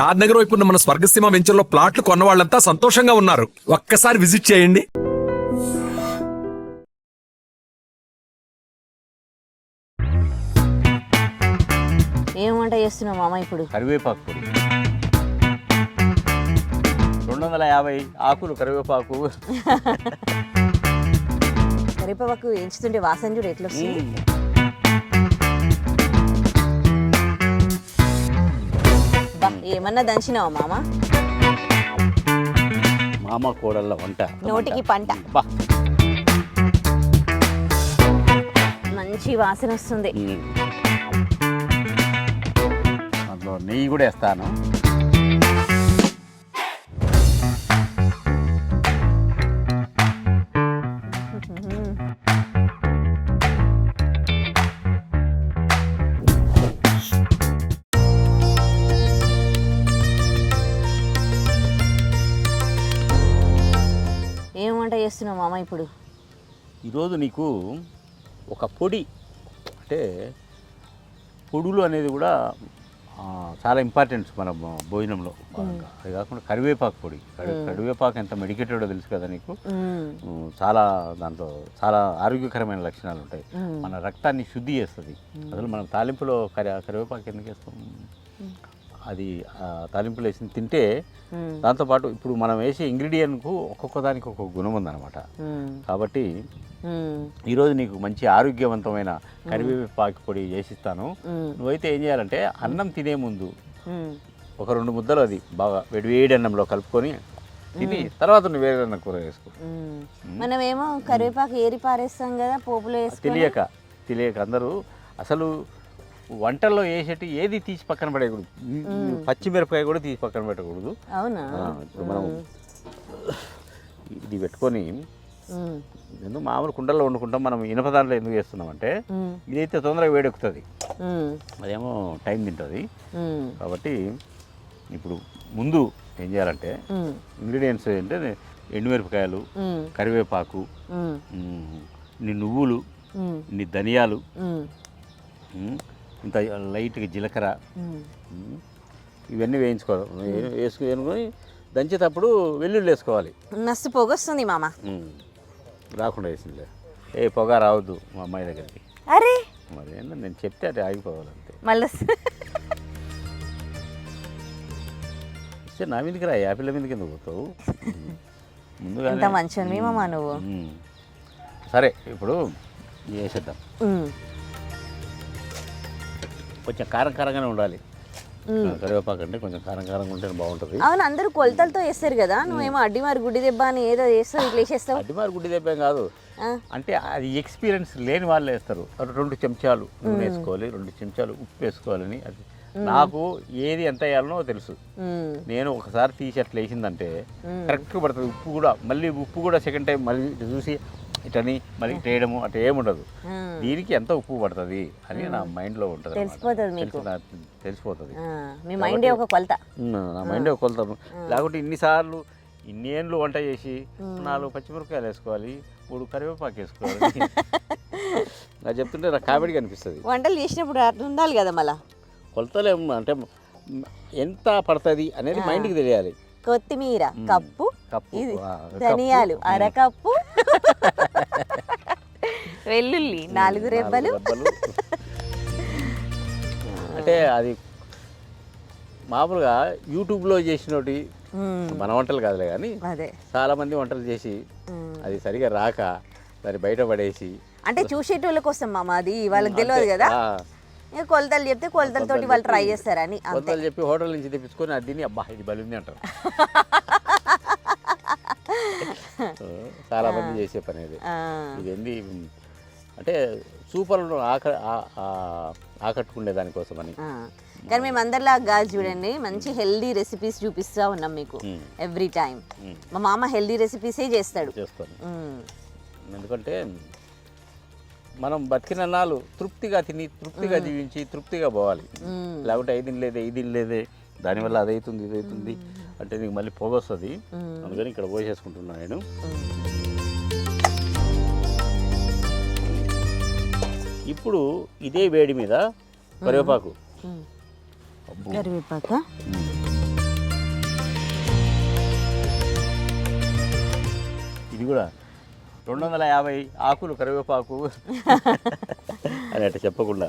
షాద్ నగర్ వైపు ఉన్న మన స్వర్గసీమ వెంచర్లో ప్లాట్లు కొన్న వాళ్ళంతా సంతోషంగా ఉన్నారు. ఒక్కసారి విజిట్ చేయండి. ఏం వంట చేస్తున్నావు మామ ఇప్పుడు? కరివేపాకు పొడి. రెండు వందల యాభై ఆకులు కరివేపాకు. కరివేపాకు ఎంచుతుంటే వాసన చూడు ఎట్లా వస్తుంది ఏమన్నా దంచినావా మామ? మామ కోడళ్ళ వంట. నోటికి పంట. మంచి వాసన వస్తుంది. అందులో నెయ్యి కూడా వేస్తాను. చేస్తున్నావు మామ ఇప్పుడు? ఈరోజు నీకు ఒక పొడి అంటే పొడులు అనేది కూడా చాలా ఇంపార్టెంట్ మన భోజనంలో. అది కాకుండా కరివేపాకు పొడి. కరి- కరివేపాకు ఎంత మెడికేటెడో తెలుసు కదా నీకు? చాలా దాంట్లో చాలా ఆరోగ్యకరమైన లక్షణాలు ఉంటాయి. మన రక్తాన్ని శుద్ధి చేస్తుంది. అసలు మనం తాలింపులో కరి కరివేపాకు ఎందుకు వేస్తాం? అది తాలింపులో వేసి తింటే. దాంతోపాటు ఇప్పుడు మనం వేసే ఇంగ్రీడియంట్కు ఒక్కొక్క దానికి ఒక్కొక్క గుణం ఉందన్నమాట. కాబట్టి. ఈరోజు నీకు మంచి ఆరోగ్యవంతమైన కరివేపాకు పొడి చేసిస్తాను. నువ్వైతే ఏం చేయాలంటే అన్నం తినే ముందు. ఒక రెండు ముద్దలు అది బాగా వేడి అన్నంలో కలుపుకొని తిని తర్వాత నువ్వు వేరే అన్నం కూర వేసుకో మ్మ్. మనమేమో కరివేపాకు ఏరి పారేస్తాం కదా పోపులో తెలియక తెలియక అందరూ అసలు వంటల్లో వేసేటి ఏది తీసి పక్కన పడేయకూడదు పచ్చిమిరపకాయ కూడా తీసి పక్కన పెట్టకూడదు అవునా ఇప్పుడు మనం ఇది పెట్టుకొని. ఎందుకు మామూలు కుండల్లో వండుకుంటాం మనం ఇనప దాంట్లో ఎందుకు చేస్తున్నామంటే మ్మ్. ఇదైతే తొందరగా వేడెక్కుతుంది. అదేమో టైం తింటుంది. కాబట్టి ఇప్పుడు ముందు ఏం చేయాలంటే. ఇంగ్రీడియంట్స్ ఏంటంటే ఎండుమిరపకాయలు. కరివేపాకు ఇన్ని నువ్వులు. ఇన్ని ధనియాలు ఇంత లైట్గా జీలకర్ర. మ్మ్. ఇవన్నీ వేయించుకోవాలి వే- వేసుకొని దంచేటప్పుడు వెల్లుల్లి వేసుకోవాలి. మస్తు పొగొస్తుంది మామ. మ్, రాకుండా వేసింది ఏ పొగ రావద్దు మా అమ్మాయి దగ్గరికి. అరే! మరి ఏంటో నేను చెప్తే అది ఆగిపోవాలంతే. మళ్ళీ నా మీదకి రా యాపిల్ మీదకి ఎందుకు పోతావు? మ్, ముందుగానే ఎంత మంచివి మామ నువ్వు. సరే ఇప్పుడు మ్మ్. కొంచెం కారం కారంగానే ఉండాలి. కరివేపాకు అంటే కొంచెం కారం కారంగా ఉంటే బాగుంటుంది. అవును అందరూ కొలతలతో వేస్తారు కదా నువ్వేమో అడ్డి మరి గుడ్డి దెబ్బ అని ఏదో చేస్తావు ఇట్లా వేసేస్తావు అడ్డిమారు గుడ్డి దెబ్బేం కాదు. అంటే అది ఎక్స్పీరియన్స్ లేని వాళ్ళు వేస్తారు. రెండు చెంచాలు నూనె వేసుకోవాలి రెండు చెంచాలు ఉప్పు వేసుకోవాలని అది. నాకు ఏది ఎంత వేయాలనో తెలుసు. నేను ఒకసారి తీసి అట్లా వేసిందంటే కరెక్ట్గా పడుతుంది. ఉప్పు కూడా మళ్ళీ ఉప్పు కూడా సెకండ్ టైం మళ్ళీ చూసి ఇటని మళ్ళీ చేయడము అట్లా ఏముండదు. దీనికి ఎంత ఉప్పు పడుతుంది అని నా మైండ్లో ఉంటుంది. తెలిసిపోతుంది మీకు. తెలిసిపోతుంది. మీ మైండే ఒక కొలత. నా మైండ్ కొలుతాను లేకుంటే ఇన్నిసార్లు ఇన్నేళ్ళు వంట చేసి నాలుగు పచ్చిమిరపకాయలు వేసుకోవాలి మూడు కరివేపాకు వేసుకోవాలి. నాకు చెప్తుంటే నాకు కామెడీ అనిపిస్తుంది. వంటలు చేసినప్పుడు అట్లా ఉండాలి కదా మళ్ళా. కొలతలేం అంటే ఎంత పడుతుంది అనేది మైండ్కి తెలియాలి. కొత్తిమీర కప్పు కప్పు. ధనియాలు అరకప్పు. వెల్లుల్లి నాలుగు రెబ్బలు. అంటే అది మామూలుగా యూట్యూబ్లో చేసినోటి. మన వంటలు కాదులే కానీ అదే. చాలామంది వంటలు చేసి. అది సరిగా రాక దాన్ని బయట పడేసి అంటే చూసేటోళ్ళ కోసం మామ అది వాళ్ళకి తెలియదు కదా. కొలతలు చెప్తే కొలతలతోటి వాళ్ళు ట్రై చేస్తారని కొంతలు చెప్పి హోటల్ నుంచి తెప్పించుకొని అది తిని అబ్బా ఇది బలింది అంటారు చాలా మంది చేసే పని అది. ఇది ఏంది అంటే సూపర్ ఆక ఆకట్టుకునే దానికోసమని ఆ. కానీ మేము అందరిలా కాదు చూడండి మంచి హెల్దీ రెసిపీస్ చూపిస్తూ ఉన్నాం మీకు. Every time. మా మామ హెల్దీ రెసిపీసే చేస్తాడు చేస్తాను. ఎందుకంటే మనం బతికిన నాళ్ళు తృప్తిగా తిని తృప్తిగా జీవించి తృప్తిగా పోవాలి. లేకుంటే ఐదు లేదే ఇది లేదే దానివల్ల అది అవుతుంది ఇది అవుతుంది అంటే నీకు మళ్ళీ పొగొస్తుంది. అందుకని ఇక్కడ పోసేసుకుంటున్నాను నేను ఇప్పుడు ఇదే వేడి మీద కరివేపాకు. కరివేపాక. ఇది కూడా రెండు వందల యాభై ఆకులు కరివేపాకు. అని అట్లా చెప్పకుండా.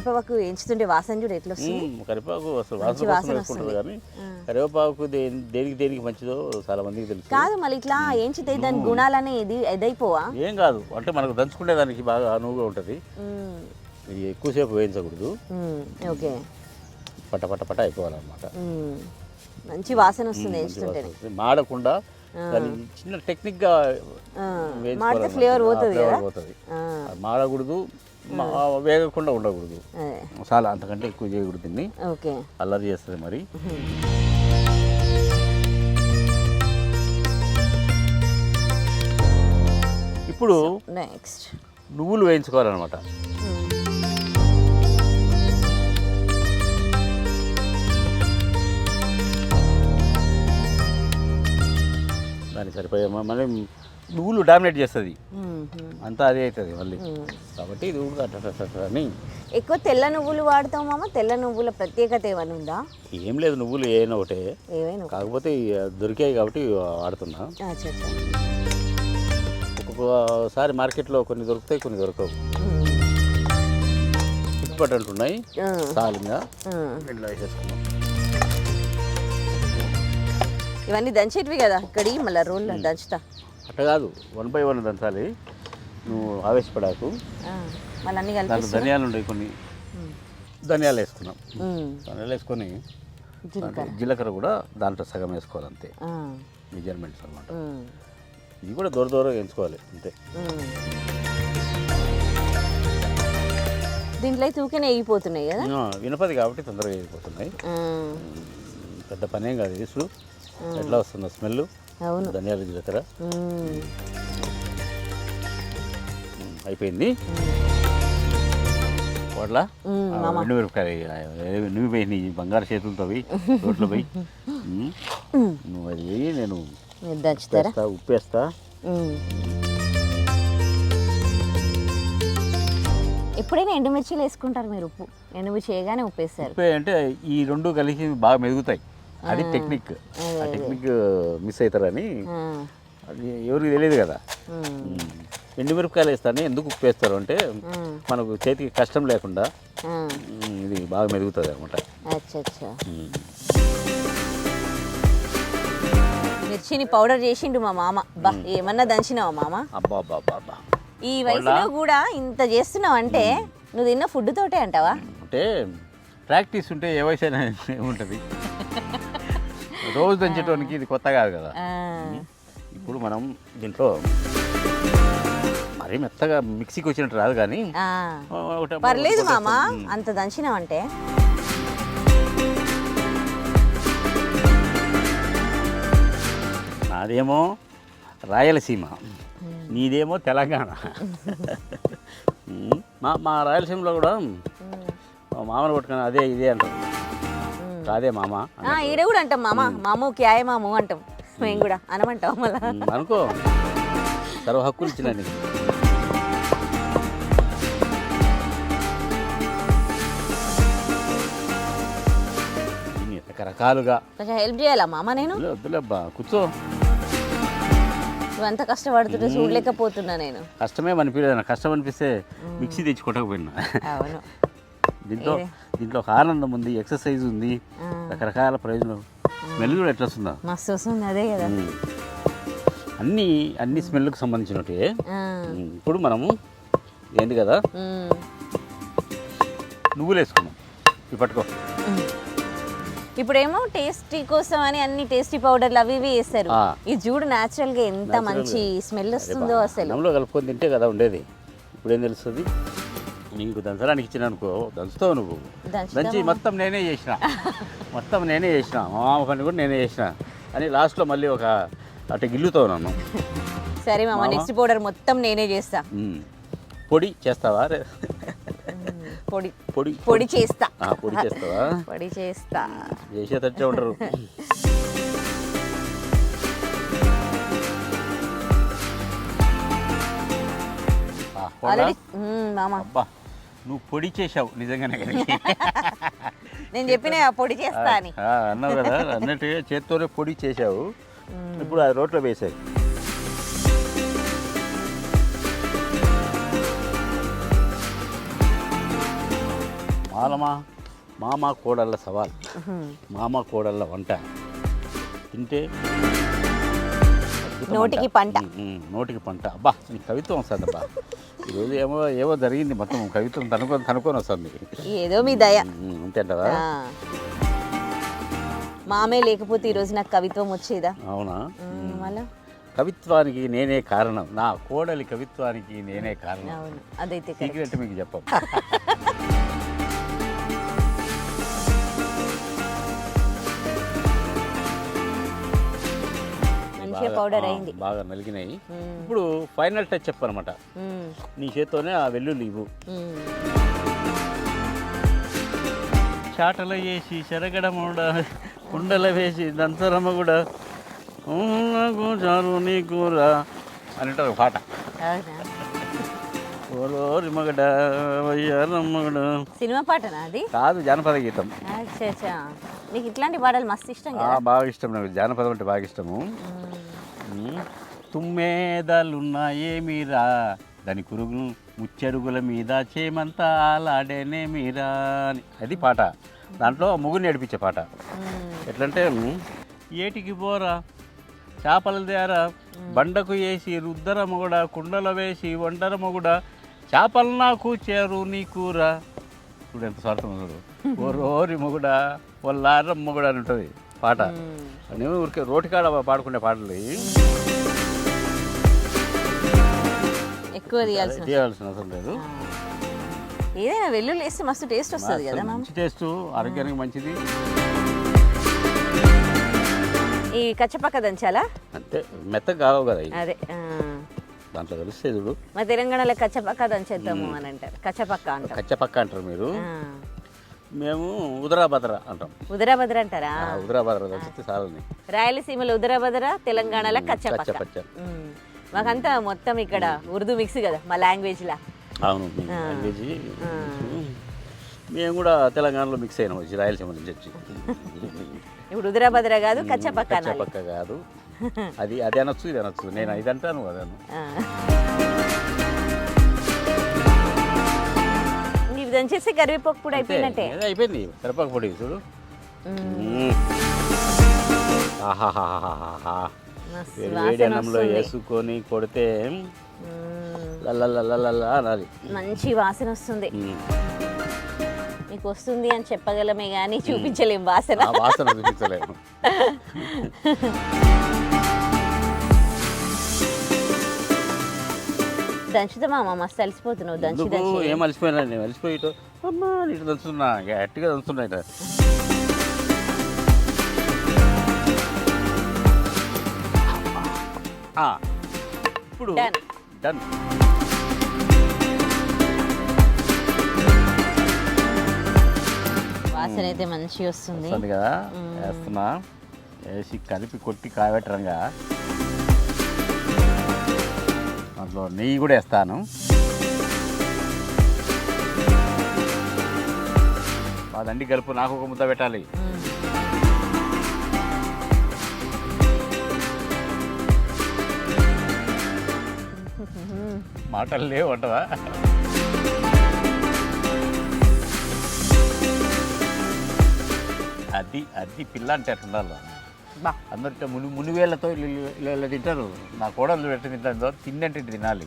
కరివేపాకు ఎంచుతుంటే వాసన చూడు ఎట్లా వస్తుంది? కరివేపాకు అసలు వాసన వాసన వేసుకుంటారు కానీ కరివేపాకు దేని దేనికి దేనికి మంచిదో చాలా మందికి తెలుసు. కాదు మళ్ళీ ఇట్లా ఏంచితే దాని గుణాలనే ఇది ఎదైపోవా? ఏం కాదు. అంటే మనకు దంచుకునే దానికి బాగా అనువుగా ఉంటుంది. ఇది ఎక్కువసేపు వేయించకూడదు. ఓకే. పట పట పట అయిపోవాలన్నమాట. మంచి వాసన వస్తుంది ఎంచుతుంటేనే వస్తుంది. మాడకుండా చిన్న ఆ. వేయించుకోవాలన్నమాట. మాడితే ఫ్లేవర్ పోతుంది మాడకూడదు. వేగకుండా ఉండకూడదు. చాలా అంతకంటే ఎక్కువ చేయకూడదు దీన్ని. ఓకే. అల్లరి చేస్తుంది మరి. ఇప్పుడు నెక్స్ట్ నువ్వులు వేయించుకోవాలన్నమాట. దానికి సరిపోయే మళ్ళీ నువ్వులు డామినేట్ చేస్తుంది. అంతా అదే అవుతుంది మళ్ళీ. కాబట్టి ఇది అట్ట అని ఎక్కువ తెల్ల నువ్వులు వాడతాం మామ? తెల్ల నువ్వుల ప్రత్యేకత ఏమైనా ఉందా? ఏం లేదు నువ్వులు ఏమైనా ఒకటే. ఏవైనా కాకపోతే దొరికాయి కాబట్టి వాడుతున్నా. ఒక్కొక్కసారి మార్కెట్లో కొన్ని దొరుకుతాయి కొన్ని దొరకవు. అంటున్నాయి ఆ. సాలింగా. ఇట్లా వేసేసుకున్నాం ఇవన్నీ దంచేటివి కదా? ఇక్కడి మళ్ళీ రోల్లో దంచుతా. అట్ట కాదు వన్ బై వన్ దంచాలి. నువ్వు ఆవేశపడాకు. మళ్ళీ దాంట్లో ధనియాలు ఉన్నాయి కొన్ని. ధనియాలు వేసుకున్నాం. ధనియాలు వేసుకొని జీలకర్ర. కూడా దాంట్లో సగం వేసుకోవాలి అంతే. మెజర్మెంట్స్ అనమాట. ఇది కూడా దూర దూరం వేయించుకోవాలి అంతే. దీంట్లో అయితే ఊకే నెయ్యిపోతున్నాయి కదా? వినపది కాబట్టి తొందరగా అయిపోతున్నాయి ఆ. పెద్ద పనేం కాదు వేసుడు ఎట్లా వస్తుందో స్మెల్ అవును. ధనియాల జీలకర్ర అయిపోయింది. మ్మ్, ఎండు మిరపకాయలు నువ్వు పోయి బంగారు చేతులతో పోయి. రోడ్లో పోయి నువ్వు అది పోయి నేను మీరు దంచుతారా? ఉప్పేస్తా. ఎప్పుడైనా ఎండుమిర్చిలు వేసుకుంటారు మీరు ఉప్పు? ఎండుమిర్చి వేయగానే ఉప్పు వేస్తారు అంటే ఈ రెండు కలిసి బాగా మెదుగుతాయి. అది టెక్నిక్ ఆ టెక్నిక్ మిస్ అవుతారని. అది ఎవరికి తెలియదు కదా. ఎండు మిరపకాయలు వేస్తాను ఎందుకు ఉప్పు వేస్తారు అంటే. మనకు చేతికి కష్టం లేకుండా ఇది బాగా మెదుగుతుంది అనమాట. మిర్చిని పౌడర్ చేసిండు మా మామ. బా ఏమన్నా దంచినావా మామ? అబ్బా అబ్బా అబ్బా అబ్బా ఈ వయసులో కూడా ఇంత చేస్తున్నావు అంటే నువ్వు తిన్న ఫుడ్ తోటే అంటావా? అంటే ప్రాక్టీస్ ఉంటే ఏ వయసు అయినా ఉంటుంది రోజు దంచేటోనికి ఇది కొత్త కాదు కదా. ఇప్పుడు మనం దీంట్లో మరీ మెత్తగా మిక్సీకి వచ్చినట్టు రాదు కానీ పర్లేదు మామ అంత దంచినావంటే నాదేమో రాయలసీమ నీదేమో తెలంగాణ. మా మా రాయలసీమలో కూడా మా మామను పట్టుకుని అదే ఇదే అంటాం కాదే మామ ఈడ కూడా అంటాం మామ మాము. క్యాయ మాము అంటాం. మేము. కూడా అనమంటాం మళ్ళా? అనుకో. సర్వ హక్కులు ఇచ్చిన నీకు. రకరకాలుగా. కొంచెం హెల్ప్ చేయాలా మామ నేను? వద్దులే, వద్దులేబ్బా కూర్చో. ఎంత కష్టపడుతుంటే చూడలేకపోతున్నా నేను. కష్టమే అనిపించలేదు కష్టం అనిపిస్తే మిక్సీ తెచ్చి కొట్టకపోయినా అవును. దీంట్లో దీంట్లో ఒక ఆనందం ఉంది ఎక్సర్సైజ్ ఉంది రకరకాల ప్రయోజనం. స్మెల్ కూడా ఎట్లా వస్తుందా? మస్తు వస్తుంది అదే కదా. అన్నీ అన్ని స్మెల్కి సంబంధించినట్టే. ఇప్పుడు మనము ఏంది కదా. నువ్వులు వేసుకున్నాం ఇవి పట్టుకో. ఇప్పుడేమో టేస్టీ కోసం అని అన్ని టేస్టీ పౌడర్లు అవి ఇవి వేస్తారు. ఈ చూడు న్యాచురల్గా ఎంత మంచి స్మెల్ వస్తుందో అసలు. కలుపుకొని తింటే కదా ఉండేది. ఇప్పుడు ఏం తెలుస్తుంది? నీకు దంచడానికి ఇచ్చిన అనుకో దంచుతావు నువ్వు? దంచి మొత్తం నేనే చేసిన. మొత్తం నేనే చేసిన. మా మామ పని కూడా నేనే చేసిన. అని లాస్ట్లో మళ్ళీ ఒక అటు గిల్లుతావు నన్ను. సరే మామ నెక్స్ట్ పౌడర్ మొత్తం నేనే చేస్తా. పొడి చేస్తావా? పొడి. పొడి పొడి చేస్తా. పొడి చేస్తావా? పొడి చేస్తా. చేసేటట్టే పోలా? ఆల్రెడీ మామ నువ్వు పొడి చేసావు నిజంగానే కానీ నేను చెప్పిన పొడి చేస్తా అని. అన్నావు కదా అన్నట్టు చేత్తోనే పొడి చేసావు ఇప్పుడు అది రోట్లో వేసాయి. మాలమా మామ కోడళ్ళ సవాల్. మామ. కోడళ్ళ వంట. తింటే నోటికి. పంట. నోటికి పంట. అబ్బా నీ కవిత్వం వస్తుంది అబ్బా ఈరోజు ఏమో ఏమో జరిగింది మొత్తం కవిత్వం తనుకొని తనుకొని వస్తుంది. ఏదో మీ దయ. అంతేంటవా. మామే లేకపోతే ఈరోజు నాకు కవిత్వం వచ్చేదా? అవునా? మళ్ళా? కవిత్వానికి నేనే కారణం. నా కోడలి కవిత్వానికి నేనే కారణం. అవును అదైతే. సీక్రెట్ మీకు చెప్పం. మంచిగా పౌడర్ అయింది. బాగా నలిగినాయి ఉమ్, ఇప్పుడు ఫైనల్ టచ్ చెప్పనమాట. నీ చేత్తోనే ఆ వెల్లుల్లి ఇవ్వు. చాటల వేసి చెరగడముడ కుండల వేసి దంతరమ్మ కూడా చారు నీ కూర అని ఒక పాట. సినిమా పాటనా అది? కాదు జానపద గీతం. నీకు ఇట్లాంటి పాటలు మస్తు ఇష్టం బాగా ఇష్టం నాకు. జానపదం అంటే బాగా ఇష్టము. తుమ్మేదాలున్నాయేమిరా? దాని కురుగులు ముచ్చరుగుల మీద చేమంతా ఆలాడేనే మీరా అని. అది పాట. దాంట్లో ముగ్గురు నేర్పించే పాట. ఎట్లంటే ఏటికి పోరా చేపల దేరా? బండకు వేసి రుద్దర మొగుడ? కుండల వేసి వండర మొగుడ? చేపలు నాకు చేరు నీ కూర చూడు ఎంత స్వార్థం చూడు. ఓ రోరి మొగుడ ఒల్లారం మొగుడ అని ఉంటుంది. పాట. నేను ఊరికే రోటికాడ పాడుకునే పాటలు. ఎక్కువ తీయాల్సిన తీయాల్సిన అవసరం లేదు. ఏదైనా వెల్లుల్లి వేస్తే మస్తు టేస్ట్ వస్తుంది కదా మంచి టేస్ట్ ఆరోగ్యానికి మంచిది ఈ కచ్చపక్క దంచాలా అంతే మెత్తగా కావు కదా. అదే. దాంట్లో కలిస్తే చూడు మా తెలంగాణలో కచ్చపక్క దంచేద్దాము అని అంటారు కచ్చపక్క అంటారు కచ్చపక్క అంటారు మీరు. మేము ఉదరాభద్ర అంటాం. ఉదరాభద్ర అంటారా? ఉదరాభద్ర కలిస్తే చాలని రాయలసీమలో ఉదరాభద్ర తెలంగాణలో కచ్చపచ్చ ఉమ్. మాకంతా మొత్తం ఇక్కడ ఉర్దూ మిక్స్ కదా మా లాంగ్వేజ్ లా. అవును లాంగ్వేజ్. మేము కూడా తెలంగాణలో మిక్స్ అయినాం వచ్చి రాయలసీమ నుంచి వచ్చి. ఇప్పుడు ఉదరాభద్ర కాదు కచ్చపక్క కచ్చపక్క కాదు. అది అది అనొచ్చు ఇది అనొచ్చు. నేను ఇది అంటాను అదను ఇవి దంచేస్తే కరివేపాకు కూడా అయిపోయినట్టే ఏదో అయిపోయింది కరపాకు పొడి చూడు ఉమ్. మ్మ్. ఆహాహాహాహా. మస్తు వేడి వాసన వేడి అన్నంలో వస్తుంది. వేసుకొని కొడితే. లల్లల్లల్లల్లా అనాలి మంచి వాసన వస్తుంది మ్మ్. మీకు వస్తుంది అని చెప్పగలమే కానీ చూపించలేం వాసన ఆ వాసన చూపించలేము దంచుతామా మస్తు అలసిపోతున్నావు దంచి దంచి. ఏం అలసిపోయినా నేను అలసిపోయి ఇటు, అమ్మా ఇటు దంచుతున్నా గట్టిగా దంచుతున్నా ఇటు. ఇప్పుడు. డన్ వాసన అయితే మంచి వస్తుంది. వస్తుంది కదా? వేస్తున్నా. వేసి కలిపి కొట్టి కాయబెట్టరంగా. దాంట్లో నెయ్యి కూడా వేస్తాను. అదండి కలుపు నాకు ఒక ముద్ద పెట్టాలి. మాటలు లేవు అంటవా? అది అది పిల్ల అంటే అట్లా ఉండాలి బా. అందరితో ముని మునివేళ్ళతో ఇలా- తింటారు. నా కోడలు పెట్టి తింటారు ఇటు తినాలి.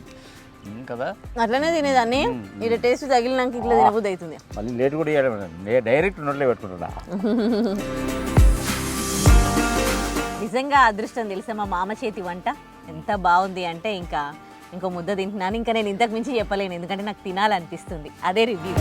కదా? అట్లనే తినేదాన్ని ఇక్కడ టేస్ట్ తగిలినాక ఇట్లా తినబుద్ధి అవుతుంది. మళ్ళీ లేట్ కూడా చేయడం డైరెక్ట్ నోట్లో పెట్టుకుంటున్నా. నిజంగా అదృష్టం తెలుసా మా మామ చేతి వంట? ఎంత బాగుంది అంటే ఇంకా ఇంకో ముద్ద తింటున్నాను. ఇంకా నేను ఇంతకు మించి చెప్పలేను. ఎందుకంటే నాకు తినాలనిపిస్తుంది. అదే రివ్యూ